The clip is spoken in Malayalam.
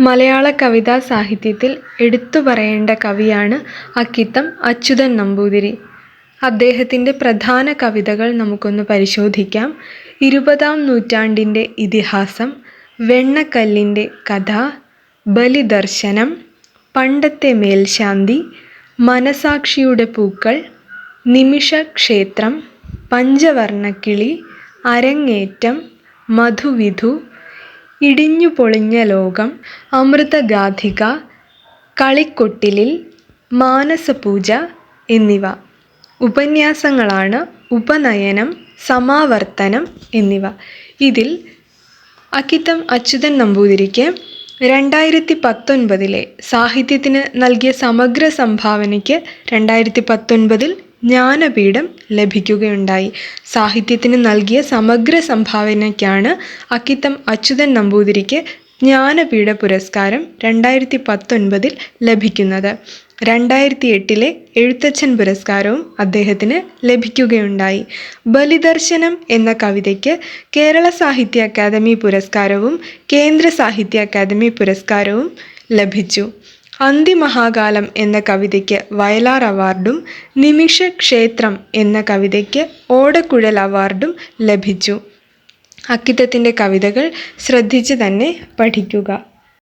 മലയാള കവിതാ സാഹിത്യത്തിൽ എടുത്തു പറയേണ്ട കവിയാണ് അക്കിത്തം അച്യുതൻ നമ്പൂതിരി. അദ്ദേഹത്തിന്റെ പ്രധാന കവിതകൾ നമുക്കൊന്ന് പരിശോധിക്കാം. ഇരുപതാം നൂറ്റാണ്ടിന്റെ ഇതിഹാസം വെണ്ണക്കല്ലിന്റെ കഥ ബലിദർശനം പണ്ടത്തെ മേൽശാന്തി മനസാക്ഷിയുടെ പൂക്കൾ നിമിഷക്ഷേത്രം പഞ്ചവർണക്കിളി അരങ്ങേറ്റം മധുവിധു ഇടിഞ്ഞു പൊളിഞ്ഞ ലോകം അമൃതഗാഥിക കളിക്കൊട്ടിലിൽ മാനസപൂജ എന്നിവ. ഉപന്യാസങ്ങളാണ് ഉപനയനം സമാവർത്തനം എന്നിവ. ഇതിൽ അക്കിത്തം അച്യുതൻ നമ്പൂതിരിക്ക് രണ്ടായിരത്തി പത്തൊൻപതിലെ സാഹിത്യത്തിന് നൽകിയ സമഗ്ര സംഭാവനയ്ക്ക് രണ്ടായിരത്തി പത്തൊൻപതിൽ ജ്ഞാനപീഠം ലഭിക്കുകയുണ്ടായി. സാഹിത്യത്തിന് നൽകിയ സമഗ്ര സംഭാവനയ്ക്കാണ് അക്കിത്തം അച്യുതൻ നമ്പൂതിരിക്ക് ജ്ഞാനപീഠ പുരസ്കാരം രണ്ടായിരത്തി പത്തൊൻപതിൽ ലഭിക്കുന്നത്. രണ്ടായിരത്തി എട്ടിലെ എഴുത്തച്ഛൻ പുരസ്കാരവും അദ്ദേഹത്തിന് ലഭിക്കുകയുണ്ടായി. ബലിദർശനം എന്ന കവിതയ്ക്ക് കേരള സാഹിത്യ അക്കാദമി പുരസ്കാരവും കേന്ദ്ര സാഹിത്യ അക്കാദമി പുരസ്കാരവും ലഭിച്ചു. അന്തിമഹാകാലം എന്ന കവിതയ്ക്ക് വയലാർ അവാർഡും നിമിഷ ക്ഷേത്രം എന്ന കവിതയ്ക്ക് ഓടക്കുഴൽ അവാർഡും ലഭിച്ചു. അക്കിത്തത്തിന്റെ കവിതകൾ ശ്രദ്ധിച്ച് തന്നെ പഠിക്കുക.